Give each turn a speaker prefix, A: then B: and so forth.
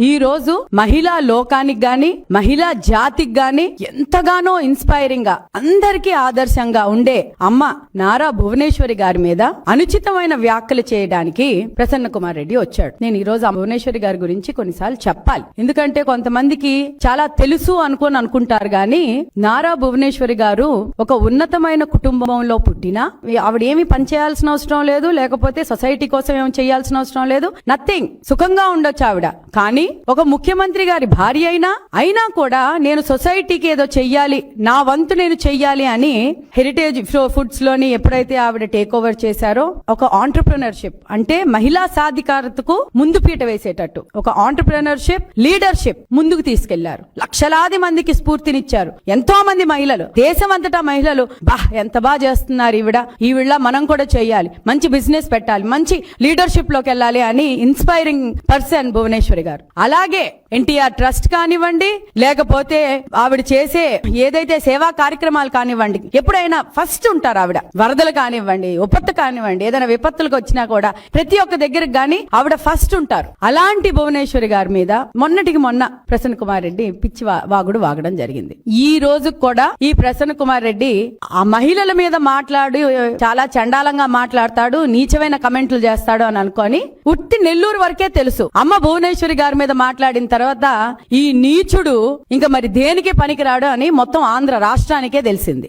A: ఈ రోజు మహిళా లోకానికి గాని మహిళా జాతికి గాని ఎంతగానో ఇన్స్పైరింగ్గా అందరికీ ఆదర్శంగా ఉండే అమ్మ నారా భువనేశ్వరి గారి మీద అనుచితమైన వ్యాఖ్యలు చేయడానికి ప్రసన్న కుమార్ రెడ్డి వచ్చాడు. నేను ఈ రోజు ఆ భువనేశ్వరి గారి గురించి కొన్నిసార్లు చెప్పాలి. ఎందుకంటే కొంతమందికి చాలా తెలుసు అనుకోని అనుకుంటారు గాని నారా భువనేశ్వరి గారు ఒక ఉన్నతమైన కుటుంబంలో పుట్టిన ఆవిడ ఏమి పని చేయాల్సిన అవసరం లేదు లేకపోతే సొసైటీ కోసం ఏం చేయాల్సిన అవసరం లేదు నథింగ్. సుఖంగా ఉండొచ్చు ఆవిడ. కానీ ఒక ముఖ్యమంత్రి గారి భార్య అయినా అయినా కూడా నేను సొసైటీకి ఏదో చెయ్యాలి నా వంతు నేను చెయ్యాలి అని హెరిటేజ్ ఫుడ్స్లోని ఎప్పుడైతే ఆవిడ టేక్ ఓవర్ చేశారో ఒక ఆంటర్ప్రినర్షిప్ అంటే మహిళా సాధికారతకు ముందు పీట వేసేటట్టు ఒక ఆంటర్ప్రినర్షిప్ లీడర్షిప్ ముందుకు తీసుకెళ్ళారు. లక్షలాది మందికి స్ఫూర్తినిచ్చారు. ఎంతో మంది మహిళలు దేశం అంతటా మహిళలు బా ఎంత బాగా చేస్తున్నారు ఈవిడ ఈవిడ మనం కూడా చేయాలి మంచి బిజినెస్ పెట్టాలి మంచి లీడర్షిప్లోకి వెళ్ళాలి అని ఇన్స్పైరింగ్ పర్సన్ భువనేశ్వరి గారు. అలాగే ఎన్టీఆర్ ట్రస్ట్ కానివ్వండి లేకపోతే ఆవిడ చేసే ఏదైతే సేవా కార్యక్రమాలు కానివ్వండి ఎప్పుడైనా ఫస్ట్ ఉంటారు ఆవిడ. వరదలు కానివ్వండి ఉపత్తు కానివ్వండి ఏదైనా విపత్తులకు వచ్చినా కూడా ప్రతి ఒక్క దగ్గరకు గాని ఆవిడ ఫస్ట్ ఉంటారు. అలాంటి భువనేశ్వరి గారి మీద మొన్నటికి మొన్న ప్రసన్న కుమార్ రెడ్డి పిచ్చి వాగుడు వాగడం జరిగింది. ఈ రోజు కూడా ఈ ప్రసన్న కుమార్ రెడ్డి ఆ మహిళల మీద మాట్లాడి చాలా చండాలంగా మాట్లాడతాడు నీచమైన కమెంట్లు చేస్తాడు అని అనుకొని ఉట్టి నెల్లూరు వరకే తెలుసు. అమ్మ భువనేశ్వరి గారి మీద మాట్లాడిన తర్వాత ఈ నీచుడు ఇంకా మరి దేనికి పనికిరాడు అని మొత్తం ఆంధ్ర రాష్ట్రానికే తెలిసింది.